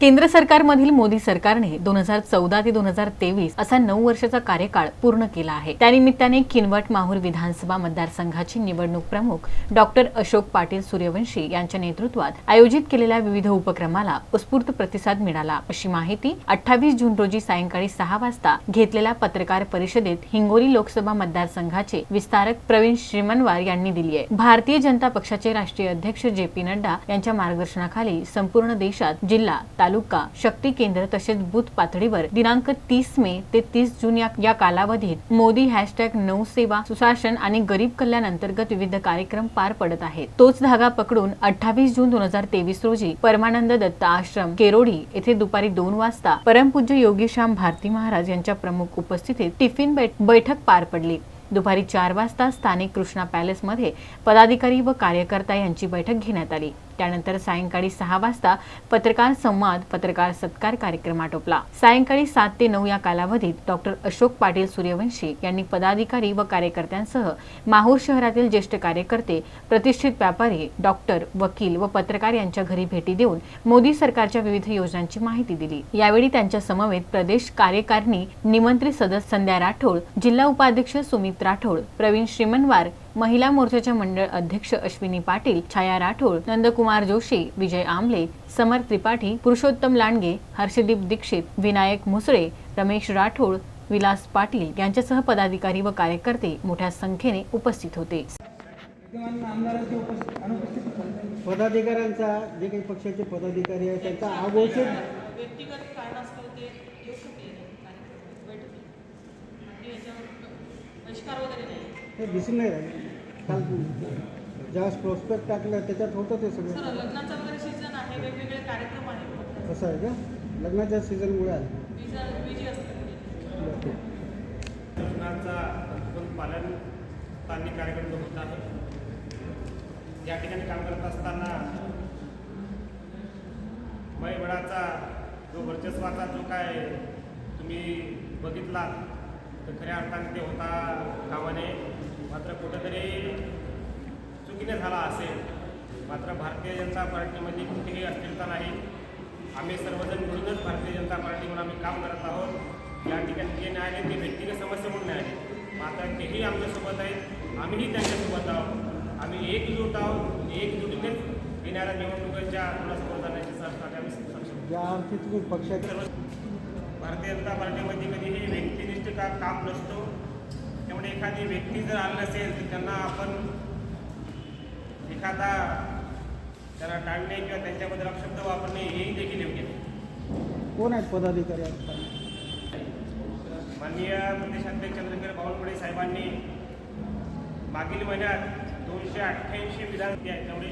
केंद्र सरकारमधील मोदी सरकारने दोन हजार चौदा ते दोन हजार तेवीस असा नऊ वर्षाचा कार्यकाळ पूर्ण केला आहे. त्यानिमित्ताने किनवट माहूर विधानसभा मतदारसंघाची निवडणूक प्रमुख डॉक्टर अशोक पाटील सूर्यवंशी यांच्या नेतृत्वात आयोजित केलेल्या विविध उपक्रमाला उत्स्फूर्त प्रतिसाद मिळाला. अशी माहिती अठ्ठावीस जून रोजी सायंकाळी सहा वाजता घेतलेल्या पत्रकार परिषदेत हिंगोली लोकसभा मतदारसंघाचे विस्तारक प्रवीण श्रीमनवार यांनी दिली आहे. भारतीय जनता पक्षाचे राष्ट्रीय अध्यक्ष जे पी नड्डा यांच्या मार्गदर्शनाखाली संपूर्ण देशात जिल्हा तालुका शक्ती केंद्र तसेच बूथ पातळीवर दिनांक तीस मे ते तीस जून या कालावधीत मोदी हॅशटॅग नऊ सेवा सुशासन आणि गरीब कल्याण अंतर्गत विविध कार्यक्रम पार पडत आहेत. तोच धागा पकडून अठ्ठावीस जून दोन हजार तेवीस रोजी परमानंद दत्त आश्रम केरोडी येथे दुपारी दोन वाजता परमपूज्य योगीश्याम भारती महाराज यांच्या प्रमुख उपस्थितीत टिफिन बैठ- बैठक पार पडली. दुपारी चार वाजता स्थानिक कृष्णा पॅलेसमध्ये पदाधिकारी व कार्यकर्ता यांची बैठक घेण्यात आली. त्यानंतर सायंकाळी सहा वाजता पत्रकार संवाद पत्रकार सत्कार कार्यक्रम आटोपला. सायंकाळी सात ते नऊ या कालावधीत डॉक्टर अशोक पाटील सूर्यवंशी यांनी पदाधिकारी व कार्यकर्त्यांसह माहूर शहरातील ज्येष्ठ कार्यकर्ते प्रतिष्ठित व्यापारी डॉक्टर वकील व पत्रकार यांच्या घरी भेटी देऊन मोदी सरकारच्या विविध योजनांची माहिती दिली. यावेळी त्यांच्या समवेत प्रदेश कार्यकारिणी निमंत्रित सदस्य संध्या राठोड जिल्हा उपाध्यक्ष सुमित राठोड प्रवीण श्रीमनवार महिला मोर्चाच्या मंडळ अध्यक्ष अश्विनी पाटील छाया राठोड नंदकुमार जोशी विजय आमले समर त्रिपाठी पुरुषोत्तम लांडगे हर्षदीप दीक्षित विनायक मुसळे रमेश राठोड विलास पाटील यांच्यासह पदाधिकारी व कार्यकर्ते मोठ्या संख्येने उपस्थित होते. पदाधिकाऱ्यांचा जे काही पक्षाचे पदाधिकारी आहेत त्यांचा आघोषित हे दिसून नाही राहिले. काल ज्यावेळेस प्रोस्पेक्ट टाकलं त्याच्यात होतं ते सगळं. सर लग्नाचा वगैरे सीझन आहे वेगवेगळे कार्यक्रम आहेत. असं आहे का? लग्नाच्या सीझनमुळे आलं पण पालन स्थानिक कार्यक्रम होत आहे या ठिकाणी काम करत असताना मयबळाचा जो वर्चस्वाचा जो काय तुम्ही बघितला तर खऱ्या अर्थाने ते होता कामाने मात्र कुठंतरी चुकीने झाला असेल. मात्र भारतीय जनता पार्टीमध्ये कुठेही अस्थिरता नाही. आम्ही सर्वजण मिळूनच भारतीय जनता पार्टी म्हणून आम्ही काम करत आहोत. या ठिकाणी जे न्यायालय ते व्यक्तिगत समस्या म्हणून न्यायालय मात्र तेही आमच्यासोबत आहेत. आम्हीही त्यांच्यासोबत आहोत. आम्ही एकजूट आहोत. एकजुटीनेच येणाऱ्या निवडणुकीच्या समोर जाण्याची संस्था आम्ही सक्षम या अर्थी तुम्ही भारतीय जनता पार्टीमध्ये कधीही व्यक्तिनिष्ठ का काम नसतो. त्यामुळे एखादी व्यक्ती जर आली नसेल तर त्यांना आपण एखादा त्यांना टाळणे किंवा त्यांच्याबद्दल अपशब्द वापरणे हेही देखील योग्य नाही. कोण आहेत पदाधिकारी माननीय प्रदेशाध्यक्ष चंद्रशेखर बावनकुळे साहेबांनी मागील महिन्यात दोनशे अठ्ठ्याऐंशी विधान त्यामुळे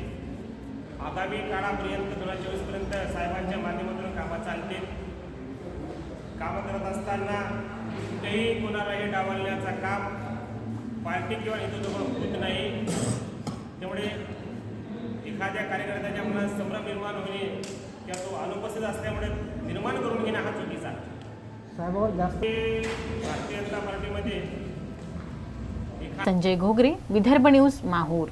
आगामी काळापर्यंत दोन हजार चोवीसपर्यंत साहेबांच्या कामं करत असताना कुठेही कोणालाही डावलण्याचा काम पार्टी किंवा नेतृत्व होत नाही. त्यामुळे एखाद्या कार्यकर्त्याच्या मनात संभ्रम निर्माण होणे किंवा तो अनुपस्थित असल्यामुळे निर्माण करून घेणे हा चुकीचा भारतीय जनता पार्टीमध्ये संजय घोगरे विदर्भ न्यूज माहूर.